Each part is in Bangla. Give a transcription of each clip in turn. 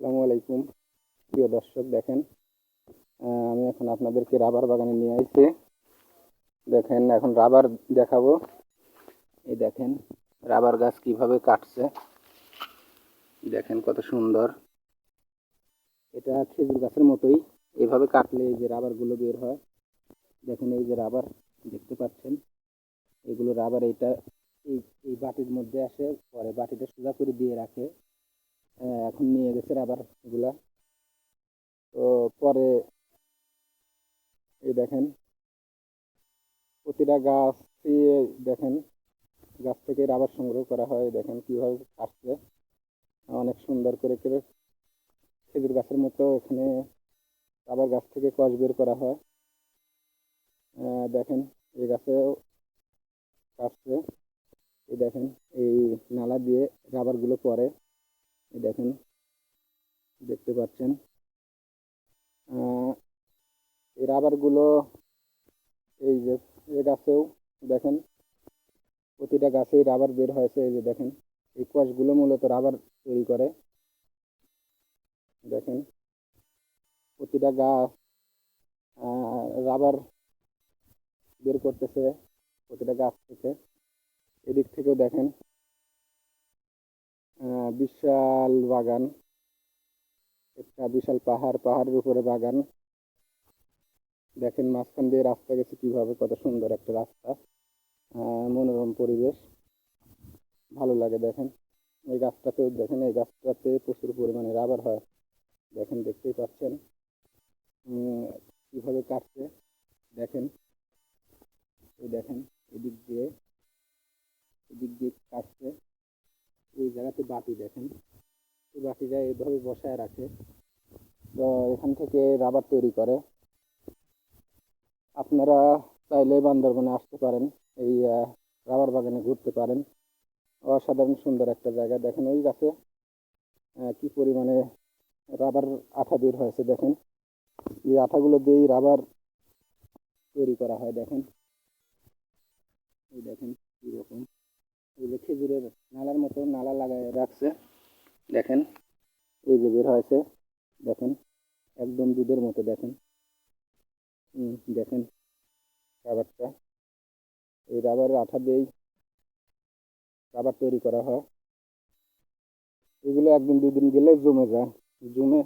আসসালামু আলাইকুম। প্রিয় দর্শক, দেখেন আমি এখন আপনাদেরকে রাবার বাগানে নিয়ে আসছি দেখেন, এখন রাবার দেখাবো। এই দেখেন, রাবার গাছ কীভাবে কাটছে। দেখেন কত সুন্দর। এটা খেজুর গাছের মতোই। এইভাবে কাটলে এই যে রাবারগুলো বের হয়। দেখেন, এই যে রাবার দেখতে পাচ্ছেন। এগুলো রাবার এইটা এই এই বাটির মধ্যে আসে, পরে বাটিটা সোজা করে দিয়ে রাখে। এখন নিয়ে গেছে রাবার এগুলা তো পরে এই দেখেন, প্রতিটা গাছ দিয়ে দেখেন, গাছ থেকে রাবার সংগ্রহ করা হয়। দেখেন কীভাবে কাটছে অনেক সুন্দর করে করে খেজুর গাছের মতো এখানে রাবার গাছ থেকে কষ বের করা হয়। দেখেন, এই গাছেও কাটছে। এই দেখেন, এই নালা দিয়ে রাবারগুলো এই দেখেন, দেখতে পাচ্ছেন। এই রাবারগুলো এই যে, এ গাছেও দেখেন, প্রতিটা গাছেই রাবার বের হয়েছে, এই যে দেখেন, এই কোয়াশগুলো মূলত রাবার তৈরি করে। দেখেন, প্রতিটা গাছ রাবার বের করতেছে প্রতিটা গাছ থেকে। এদিক থেকেও দেখেন বিশাল বাগান। একটা বিশাল পাহাড়, পাহাড়ের উপরে বাগান। দেখেন মাঝখান দিয়ে রাস্তা গেছে কীভাবে, কত সুন্দর একটা রাস্তা মনোরম পরিবেশ। ভালো লাগে দেখেন। এই গাছটাতেও দেখেন, এই গাছটাতে প্রচুর পরিমাণে রাবার হয়। দেখেন, দেখতেই পাচ্ছেন। কীভাবে কাটছে, দেখেন। এই দেখেন, এদিক দিয়ে এদিক দিয়ে কাটছে। এই জায়গাতে বাটি দেখেন। এই বাটিটা এইভাবে বসায় রাখে। তো এখান থেকে রাবার তৈরি করে। আপনারা চাইলে বান্দরবনে আসতে পারেন। এই রাবার বাগানে ঘুরতে পারেন। অসাধারণ সুন্দর একটা জায়গা। দেখেন ওই গাছে কি পরিমাণে রাবার আঠা বের হয়েছে, দেখেন। এই আঠাগুলো দিয়েই রাবার তৈরি করা হয়, দেখেন। এই দেখেন কীরকম খেজুরের নালার মতো নালা লাগায় রাখছে দেখেন এই যে বের হয়েছে দেখেন একদম দুধের মতো দেখেন। হুম, দেখেন রাবারটা। এই রাবারের আঠা দিয়েই রাবার তৈরি করা হয়। এগুলো একদিন দুদিন গেলে জমে যায় জমে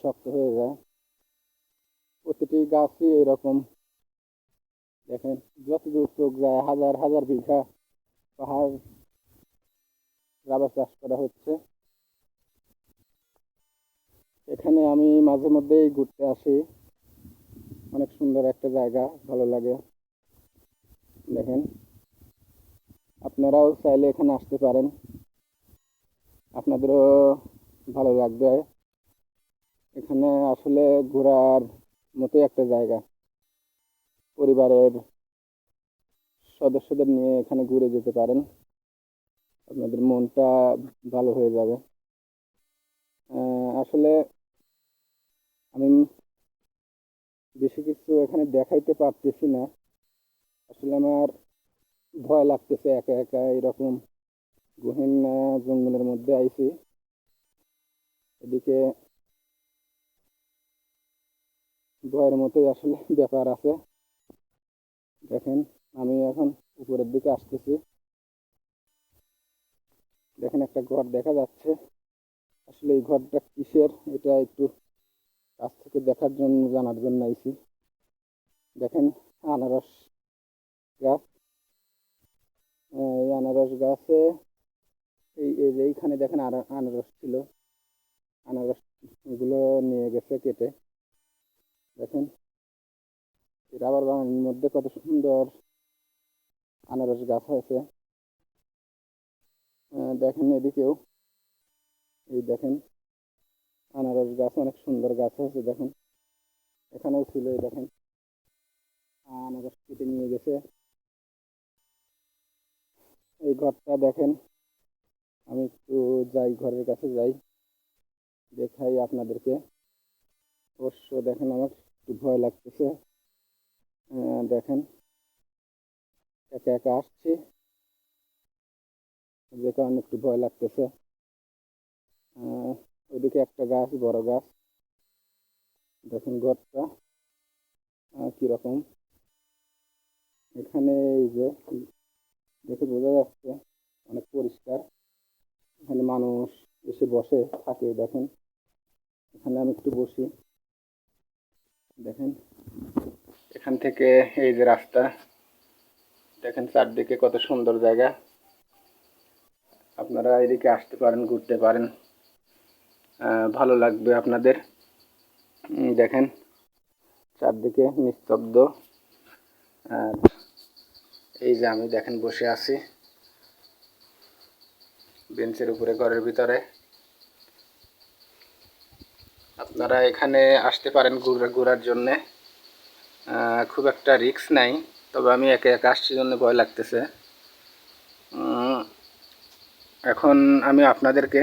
শক্ত হয়ে যায়। প্রতিটি গাছই এরকম। দেখেন যত দূর চোখ যায় হাজার হাজার বিঘা পাহাড় রাবার চাষ করা হচ্ছে। এখানে আমি মাঝে মধ্যেই ঘুরতে আসি। অনেক সুন্দর একটা জায়গা, ভালো লাগে। দেখেন। আপনারাও চাইলে এখানে আসতে পারেন। আপনাদেরও ভালো লাগবে। এখানে আসলে ঘোরার মতোই একটা জায়গা। পরিবারের সদস্যদের নিয়ে এখানে ঘুরে যেতে পারেন। আপনাদের মনটা ভালো হয়ে যাবে। আসলে আমি বেশি কিছু এখানে দেখাইতে পারতেছি না। আসলে আমার ভয় লাগতেছে একা একা এরকম গহীন জঙ্গলের মধ্যে আইছি। এদিকে ভয়ের মতোই আসলে ব্যাপার আছে। দেখেন। আমি এখন উপরের দিকে আসতেছি। দেখেন একটা ঘর দেখা যাচ্ছে। আসলে এই ঘরটা কিসের? এটা একটু কাছ থেকে দেখার জন্য, জানার জন্য আইছি। দেখেন, আনারস গাছ। এই আনারস গাছে, এই এইখানে দেখেন আর আনারস ছিল। আনারস এগুলো নিয়ে গেছে কেটে। দেখেন রাবার বাগানের মধ্যে কত সুন্দর আনারস গাছ হয়েছে দেখেন এদিকেও। এই দেখেন, আনারস গাছ, অনেক সুন্দর গাছ হয়েছে দেখেন। এখানেও ছিল, এই দেখেন। আনারস কেটে নিয়ে গেছে। এই ঘরটা দেখেন, আমি একটু যাই, ঘরের কাছে যাই, দেখাই আপনাদেরকে। অবশ্য দেখেন, আমার একটু ভয় লাগতেছে। দেখেন। একা একা আসছি যে কারণে একটু ভয় লাগতেছে ওইদিকে একটা গাছ বড় গাছ দেখুন আহ, কীরকম এখানে এই যে দেখে বোঝা যাচ্ছে অনেক পরিষ্কার এখানে মানুষ এসে বসে থাকে দেখেন এখানে আমি একটু বসি দেখেন এখান থেকে এই যে রাস্তা দেখেন চারদিকে কত সুন্দর জায়গা। আপনারা এদিকে আসতে পারেন, ঘুরতে পারেন। ভালো লাগবে আপনাদের। দেখেন চারদিকে নিস্তব্ধ। আর এই যে আমি দেখেন বসে আছি বেঞ্চের উপরে, ঘরের ভিতরে। আপনারা এখানে আসতে পারেন ঘুরে ঘোরার জন্যে খুব একটা রিস্ক নাই। তবে আমি একে একা আসছি জন্য ভয় লাগতেছে। এখন আমি আপনাদেরকে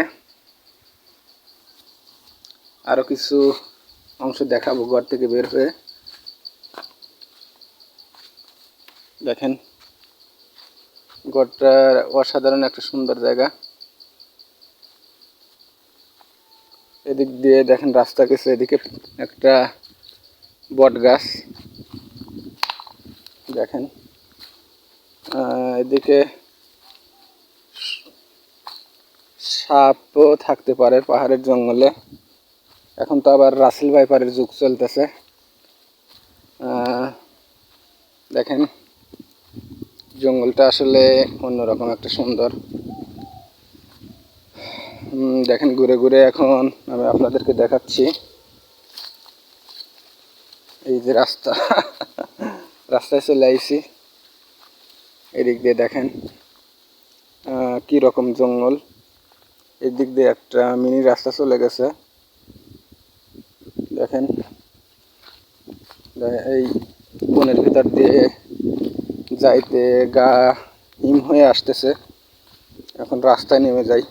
আরও কিছু অংশ দেখাবো ঘর থেকে বের হয়ে। দেখেন, ঘরটা অসাধারণ একটা সুন্দর জায়গা। এদিক দিয়ে দেখেন রাস্তা গেছে, এদিকে একটা বট গাছ দেখেন। এদিকে সাপও থাকতে পারে পাহাড়ের জঙ্গলে। এখন তো আবার রাসেল ভাইপারের যুগ চলতেছে। দেখেন, জঙ্গলটা আসলে অন্যরকম একটা সুন্দর। দেখেন, ঘুরে ঘুরে এখন আমি আপনাদেরকে দেখাচ্ছি। এই যে রাস্তা রাস্তায় চলে আইছি এদিক দিয়ে দেখেন কি রকম জঙ্গল। এদিক দিয়ে একটা মিনি রাস্তা চলে গেছে। দেখেন এই বনের ভিতর দিয়ে যাইতে গা হিম হয়ে আসতেছে। এখন রাস্তায় নেমে যাই।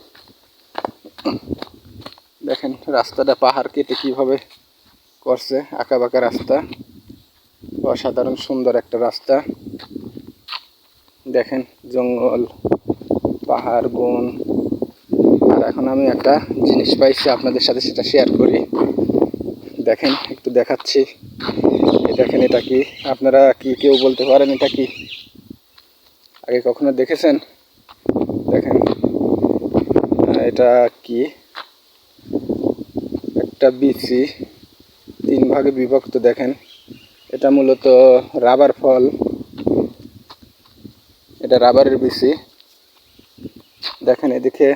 দেখেন, রাস্তাটা পাহাড় কেটে কীভাবে করছে আঁকা বাঁকা রাস্তা। অসাধারণ সুন্দর একটা রাস্তা। দেখেন, জঙ্গল, পাহাড়, বন। আর এখন আমি একটা জিনিস পাইছি আপনাদের সাথে, সেটা শেয়ার করি। দেখেন, একটু দেখাচ্ছি। দেখেন, এটা কি? আপনারা কি কেউ বলতে পারেন এটা কি? আগে কখনো দেখেছেন? দেখেন, এটা কি? একটা বিচি, তিন ভাগে বিভক্ত, দেখেন। এটা মূলত রাবার ফল। এটা রাবারের বিচি। দেখেন এদিকে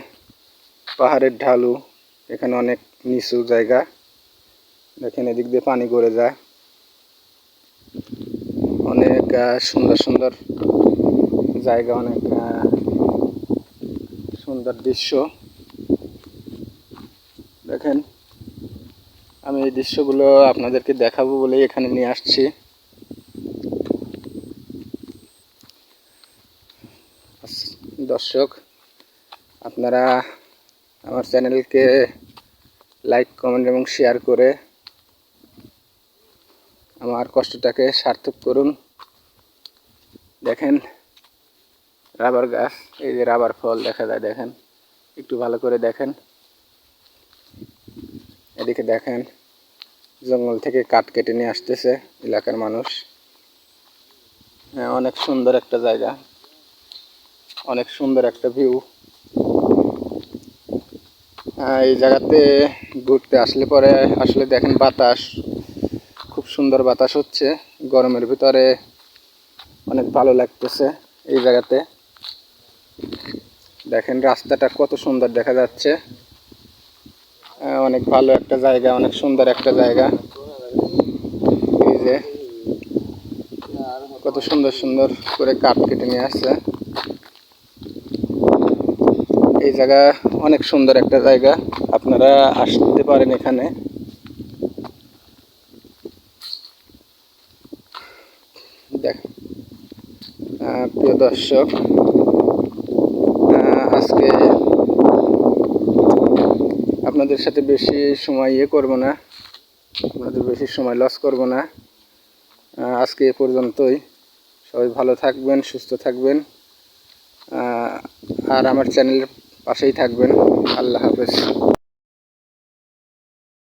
পাহাড়ের ঢালু, এখানে অনেক নিচু জায়গা। দেখেন এদিক দিয়ে পানি গড়ে যায়। অনেক সুন্দর সুন্দর জায়গা, অনেক সুন্দর দৃশ্য। দেখেন আমি এই দৃশ্যগুলো আপনাদেরকে দেখাবো বলেই এখানে নিয়ে আসছি। দর্শক, আপনারা আমার চ্যানেলকে লাইক, কমেন্ট এবং শেয়ার করে আমার কষ্টটাকে সার্থক করুন। দেখেন, রাবার গাছ, এই যে রাবার ফল দেখা যায়, দেখেন, একটু ভালো করে দেখেন। এদিকে দেখেন জঙ্গল থেকে কাঠ কেটে নিয়ে আসতেছে এলাকার মানুষ। হ্যাঁ, অনেক সুন্দর একটা জায়গা। অনেক সুন্দর একটা ভিউ এই জায়গাতে ঘুরতে আসলে পরে আসলে দেখেন বাতাস। খুব সুন্দর বাতাস হচ্ছে। গরমের ভিতরে অনেক ভালো লাগতেছে এই জায়গাতে। দেখেন রাস্তাটা কত সুন্দর দেখা যাচ্ছে। অনেক ভালো একটা জায়গা, অনেক সুন্দর একটা জায়গা। এই যে, কত সুন্দর সুন্দর করে কাঠ কেটে নিয়ে আসছে। এই জায়গা অনেক সুন্দর একটা জায়গা, আপনারা আসতে পারেন এখানে। দেখ প্রিয় দর্শক আজকে আপনাদের সাথে বেশি সময় ইয়ে করব না। আপনাদের বেশি সময় লস করব না। আজকে এ পর্যন্তই। সবাই ভালো থাকবেন, সুস্থ থাকবেন। আর আমার চ্যানেলের পাশেই থাকবেন। আল্লাহ হাফেজ।